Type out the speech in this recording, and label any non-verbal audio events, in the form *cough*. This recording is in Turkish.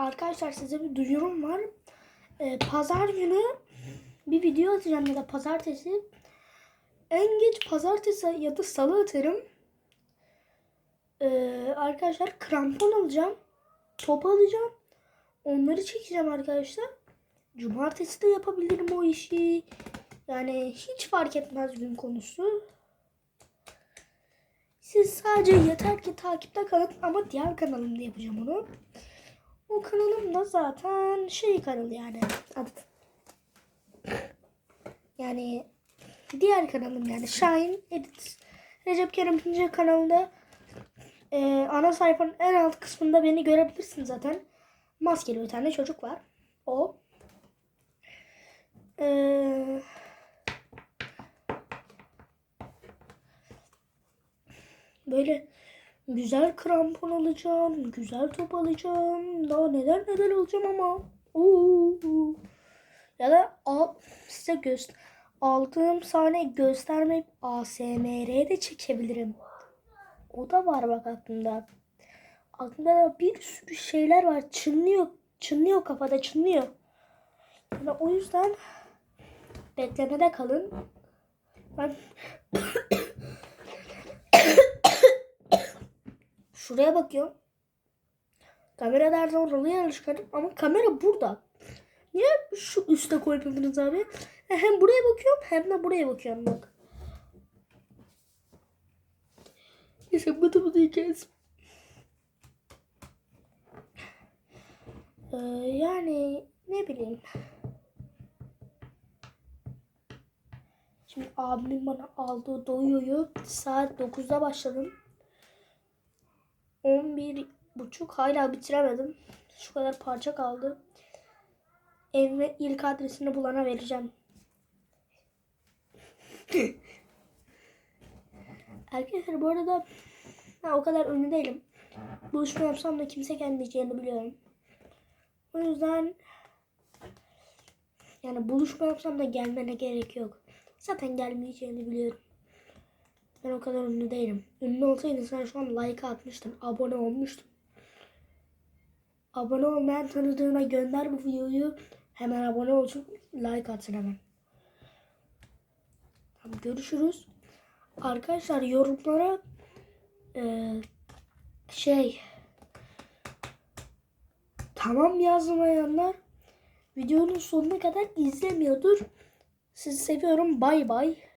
arkadaşlar size bir duyurum var. Ee, pazar günü bir video atacağım ya da pazartesi. En geç pazartesi ya da salı atarım. Ee, arkadaşlar krampon alacağım. Top alacağım. Onları çekeceğim arkadaşlar. Cumartesi de yapabilirim o işi. Yani hiç fark etmez gün konusu. Siz sadece yeter ki takipte kalın ama diğer kanalımda yapacağım onu. O kanalım da zaten şey kanal yani. Adı. Yani diğer kanalım yani Şahin Edit. Recep Kerem İnce kanalında e, ana sayfanın en alt kısmında beni görebilirsin zaten. Maskeli bir tane çocuk var. O. Eee Böyle güzel krampon alacağım, güzel top alacağım. Daha neler neler alacağım ama. Oo. Ya da al, size göster aldığım sahne göstermeyip ASMR de çekebilirim. O da var bak aklımda. Aklımda da bir sürü şeyler var. Çınlıyor. Çınlıyor kafada çınlıyor. Yani o yüzden beklemede kalın. Ben Şuraya bakıyorum. Kamera her zaman rolaya alışkanım ama kamera burada. Niye şu üste koymadınız abi? Hem buraya bakıyorum hem de buraya bakıyorum bak. Neyse bıdı bıdı yiyeceğiz. Ee, yani ne bileyim. Şimdi abimin bana aldığı doyuyu saat 9'da başladım. 11 buçuk hala bitiremedim. Şu kadar parça kaldı. Evime ilk adresini bulana vereceğim. *laughs* Arkadaşlar bu arada ha, o kadar ünlü değilim. Buluşma yapsam da kimse gelmeyeceğini biliyorum. O yüzden yani buluşma yapsam da gelmene gerek yok. Zaten gelmeyeceğini biliyorum. Ben o kadar ünlü değilim. Ünlü olsaydın sen şu an like atmıştın. Abone olmuştun. Abone olmayan tanıdığına gönder bu videoyu. Hemen abone olsun. Like atsın hemen. Tamam, görüşürüz. Arkadaşlar yorumlara e, şey tamam yazmayanlar videonun sonuna kadar izlemiyordur. Sizi seviyorum. Bay bay.